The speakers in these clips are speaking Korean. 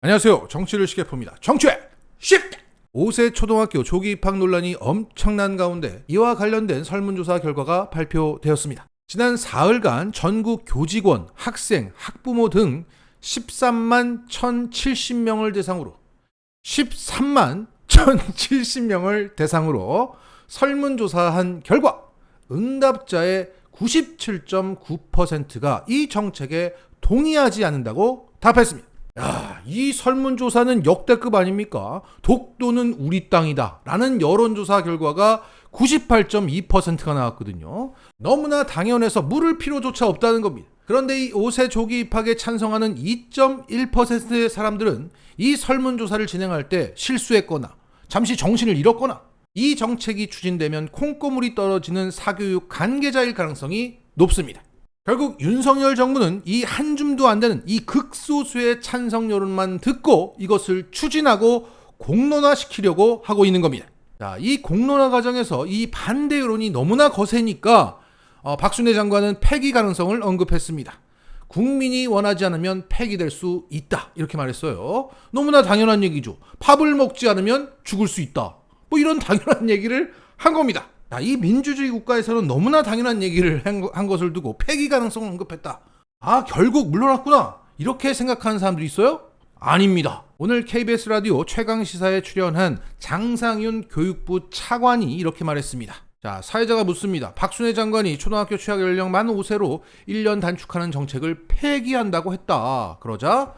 안녕하세요. 정치를 쉽게 풉니다. 정치회 쉽게! 5세 초등학교 조기 입학 논란이 엄청난 가운데 이와 관련된 설문조사 결과가 발표되었습니다. 지난 사흘간 전국 교직원, 학생, 학부모 등 13만 1,070명을 대상으로 13만 1,070명을 대상으로 설문조사한 결과 응답자의 97.9%가 이 정책에 동의하지 않는다고 답했습니다. 야, 이 설문조사는 역대급 아닙니까? 독도는 우리 땅이다. 라는 여론조사 결과가 98.2%가 나왔거든요. 너무나 당연해서 물을 필요조차 없다는 겁니다. 그런데 이 5세 조기 입학에 찬성하는 2.1%의 사람들은 이 설문조사를 진행할 때 실수했거나 잠시 정신을 잃었거나 이 정책이 추진되면 콩고물이 떨어지는 사교육 관계자일 가능성이 높습니다. 결국 윤석열 정부는 이 한 줌도 안 되는 이 극소수의 찬성 여론만 듣고 이것을 추진하고 공론화시키려고 하고 있는 겁니다. 자, 이 공론화 과정에서 이 반대 여론이 너무나 거세니까 어, 박순애 장관은 폐기 가능성을 언급했습니다. 국민이 원하지 않으면 폐기될 수 있다. 이렇게 말했어요. 너무나 당연한 얘기죠. 밥을 먹지 않으면 죽을 수 있다. 뭐 이런 당연한 얘기를 한 겁니다. 자, 이 민주주의 국가에서는 너무나 당연한 얘기를 한 것을 두고 폐기 가능성을 언급했다. 아, 결국 물러났구나. 이렇게 생각하는 사람들이 있어요? 아닙니다. 오늘 KBS 라디오 최강 시사에 출연한 장상윤 교육부 차관이 이렇게 말했습니다. 자, 사회자가 묻습니다. 박순애 장관이 초등학교 취학 연령 만 5세로 1년 단축하는 정책을 폐기한다고 했다. 그러자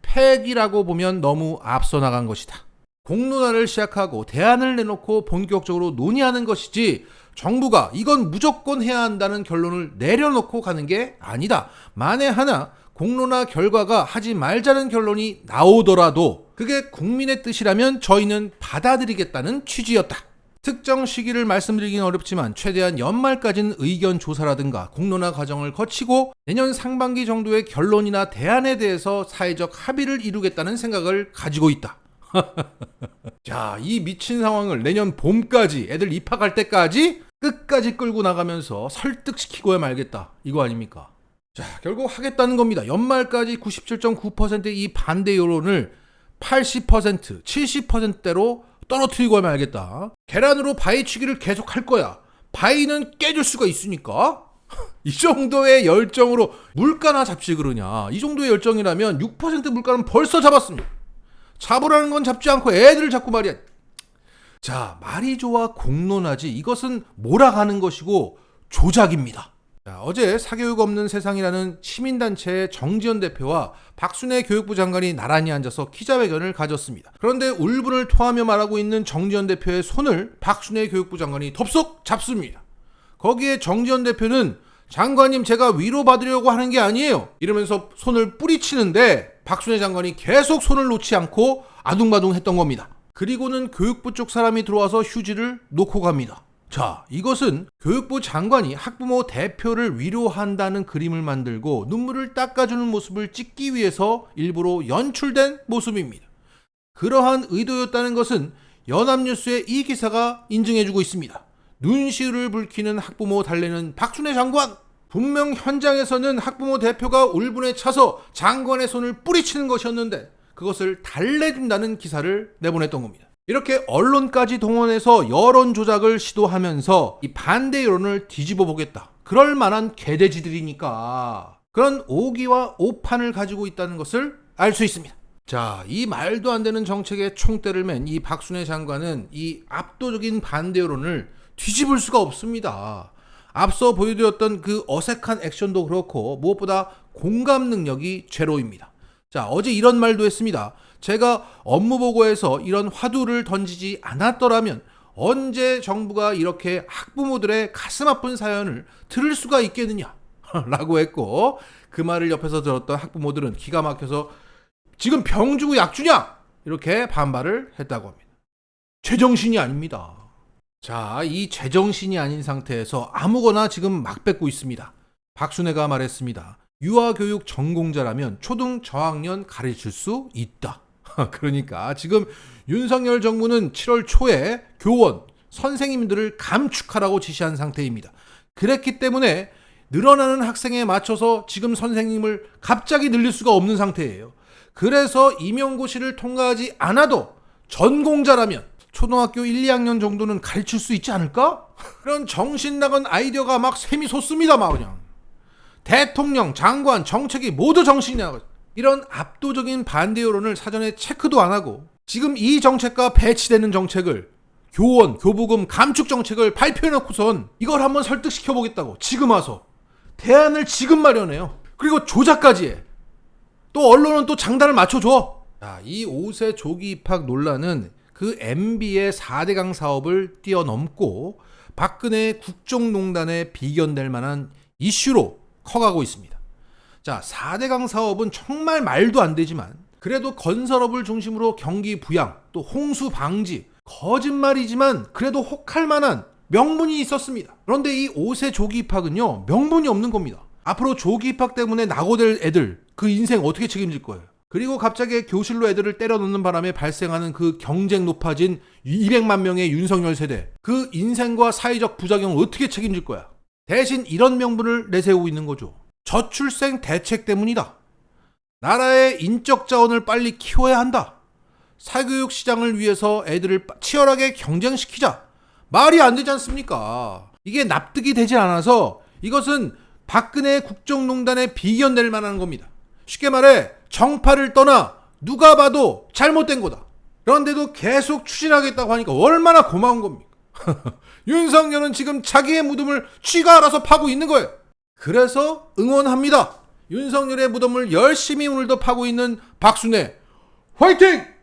폐기라고 보면 너무 앞서 나간 것이다. 공론화를 시작하고 대안을 내놓고 본격적으로 논의하는 것이지 정부가 이건 무조건 해야 한다는 결론을 내려놓고 가는 게 아니다. 만에 하나 공론화 결과가 하지 말자는 결론이 나오더라도 그게 국민의 뜻이라면 저희는 받아들이겠다는 취지였다. 특정 시기를 말씀드리긴 어렵지만 최대한 연말까지는 의견 조사라든가 공론화 과정을 거치고 내년 상반기 정도의 결론이나 대안에 대해서 사회적 합의를 이루겠다는 생각을 가지고 있다. 자, 이 미친 상황을 내년 봄까지 애들 입학할 때까지 끝까지 끌고 나가면서 설득시키고야 말겠다. 이거 아닙니까? 자, 결국 하겠다는 겁니다. 연말까지 97.9%의 이 반대 여론을 80%, 70%대로 떨어뜨리고 말겠다. 계란으로 바위 치기를 계속 할 거야. 바위는 깨질 수가 있으니까. 이 정도의 열정으로 물가나 잡지 그러냐. 이 정도의 열정이라면 6% 물가는 벌써 잡았습니다. 잡으라는 건 잡지 않고 애들을 잡고 말이야. 자, 말이 좋아 공론하지. 이것은 몰아가는 것이고 조작입니다. 자, 어제 사교육 없는 세상이라는 시민단체의 정지현 대표와 박순애 교육부 장관이 나란히 앉아서 기자회견을 가졌습니다. 그런데 울분을 토하며 말하고 있는 정지현 대표의 손을 박순애 교육부 장관이 덥석 잡습니다. 거기에 정지현 대표는 장관님 제가 위로받으려고 하는 게 아니에요. 이러면서 손을 뿌리치는데 박순애 장관이 계속 손을 놓지 않고 아둥바둥 했던 겁니다. 그리고는 교육부 쪽 사람이 들어와서 휴지를 놓고 갑니다. 자, 이것은 교육부 장관이 학부모 대표를 위로한다는 그림을 만들고 눈물을 닦아주는 모습을 찍기 위해서 일부러 연출된 모습입니다. 그러한 의도였다는 것은 연합뉴스의 이 기사가 인증해주고 있습니다. 눈시울을 붉히는 학부모 달래는 박순애 장관! 분명 현장에서는 학부모 대표가 울분에 차서 장관의 손을 뿌리치는 것이었는데 그것을 달래준다는 기사를 내보냈던 겁니다. 이렇게 언론까지 동원해서 여론 조작을 시도하면서 이 반대 여론을 뒤집어 보겠다. 그럴 만한 개돼지들이니까 그런 오기와 오판을 가지고 있다는 것을 알 수 있습니다. 자, 이 말도 안 되는 정책에 총대를 맨 이 박순애 장관은 이 압도적인 반대 여론을 뒤집을 수가 없습니다. 앞서 보여드렸던 그 어색한 액션도 그렇고 무엇보다 공감 능력이 제로입니다. 자, 어제 이런 말도 했습니다. 제가 업무 보고에서 이런 화두를 던지지 않았더라면 언제 정부가 이렇게 학부모들의 가슴 아픈 사연을 들을 수가 있겠느냐? 라고 했고 그 말을 옆에서 들었던 학부모들은 기가 막혀서 지금 병 주고 약 주냐? 이렇게 반발을 했다고 합니다. 제정신이 아닙니다. 자, 이 제정신이 아닌 상태에서 아무거나 지금 막 뱉고 있습니다. 박순애가 말했습니다. 유아교육 전공자라면 초등 저학년 가르칠 수 있다. 그러니까 지금 윤석열 정부는 7월 초에 교원, 선생님들을 감축하라고 지시한 상태입니다. 그랬기 때문에 늘어나는 학생에 맞춰서 지금 선생님을 갑자기 늘릴 수가 없는 상태예요. 그래서 임용고시를 통과하지 않아도 전공자라면 초등학교 1, 2학년 정도는 가르칠 수 있지 않을까? 그런 정신 나간 아이디어가 막 샘이 솟습니다, 막 그냥. 대통령, 장관, 정책이 모두 정신이 나가. 이런 압도적인 반대 여론을 사전에 체크도 안 하고 지금 이 정책과 배치되는 정책을 교원, 교부금 감축 정책을 발표해놓고선 이걸 한번 설득시켜 보겠다고 지금 와서 대안을 지금 마련해요. 그리고 조작까지 해. 또 언론은 또 장단을 맞춰줘. 자, 이 5세 조기 입학 논란은 그 MB의 4대강 사업을 뛰어넘고 박근혜 국정농단에 비견될 만한 이슈로 커가고 있습니다. 자, 4대강 사업은 정말 말도 안 되지만 그래도 건설업을 중심으로 경기 부양, 또 홍수 방지, 거짓말이지만 그래도 혹할 만한 명분이 있었습니다. 그런데 이 5세 조기 입학은요, 명분이 없는 겁니다. 앞으로 조기 입학 때문에 낙오될 애들, 그 인생 어떻게 책임질 거예요? 그리고 갑자기 교실로 애들을 때려 넣는 바람에 발생하는 그 경쟁 높아진 200만 명의 윤석열 세대, 그 인생과 사회적 부작용을 어떻게 책임질 거야? 대신 이런 명분을 내세우고 있는 거죠. 저출생 대책 때문이다. 나라의 인적 자원을 빨리 키워야 한다. 사교육 시장을 위해서 애들을 치열하게 경쟁시키자. 말이 안 되지 않습니까? 이게 납득이 되지 않아서 이것은 박근혜 국정농단에 비견될 만한 겁니다. 쉽게 말해 정파를 떠나 누가 봐도 잘못된 거다. 그런데도 계속 추진하겠다고 하니까 얼마나 고마운 겁니까? 윤석열은 지금 자기의 무덤을 쥐가 알아서 파고 있는 거예요. 그래서 응원합니다. 윤석열의 무덤을 열심히 오늘도 파고 있는 박순애 화이팅!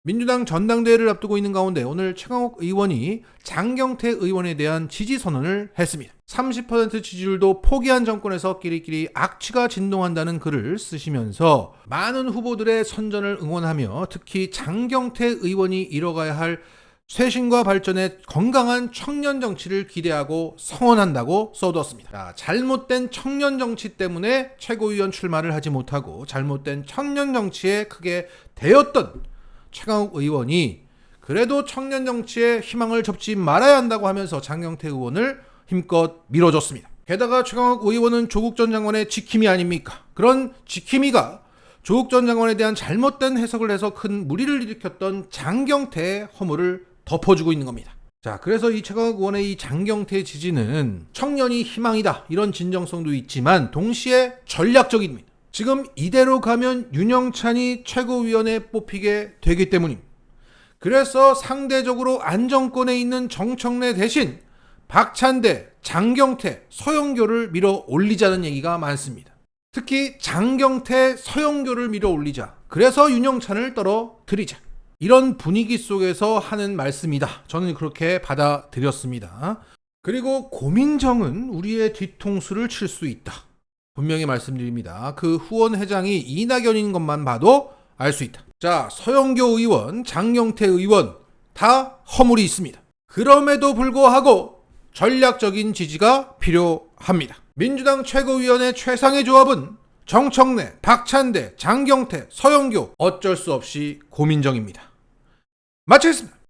딱! 민주당 전당대회를 앞두고 있는 가운데 오늘 최강욱 의원이 장경태 의원에 대한 지지 선언을 했습니다. 30% 지지율도 포기한 정권에서 끼리끼리 악취가 진동한다는 글을 쓰시면서 많은 후보들의 선전을 응원하며 특히 장경태 의원이 이뤄가야 할 쇄신과 발전의 건강한 청년 정치를 기대하고 성원한다고 써두었습니다. 자, 잘못된 청년 정치 때문에 최고위원 출마를 하지 못하고 잘못된 청년 정치에 크게 대었던 최강욱 의원이 그래도 청년 정치에 희망을 접지 말아야 한다고 하면서 장경태 의원을 힘껏 밀어줬습니다. 게다가 최강욱 의원은 조국 전 장관의 지킴이 아닙니까? 그런 지킴이가 조국 전 장관에 대한 잘못된 해석을 해서 큰 무리를 일으켰던 장경태의 허물을 덮어주고 있는 겁니다. 자, 그래서 이 최강욱 의원의 이 장경태 지지는 청년이 희망이다 이런 진정성도 있지만 동시에 전략적입니다. 지금 이대로 가면 윤영찬이 최고위원에 뽑히게 되기 때문입니다. 그래서 상대적으로 안정권에 있는 정청래 대신 박찬대, 장경태, 서영교를 밀어 올리자는 얘기가 많습니다. 특히 장경태, 서영교를 밀어 올리자. 그래서 윤영찬을 떨어뜨리자. 이런 분위기 속에서 하는 말씀이다. 저는 그렇게 받아들였습니다. 그리고 고민정은 우리의 뒤통수를 칠 수 있다. 분명히 말씀드립니다. 그 후원 회장이 이낙연인 것만 봐도 알 수 있다. 자, 서영교 의원, 장경태 의원 다 허물이 있습니다. 그럼에도 불구하고 전략적인 지지가 필요합니다. 민주당 최고위원회 최상의 조합은 정청래, 박찬대, 장경태, 서영교 어쩔 수 없이 고민정입니다. 마치겠습니다.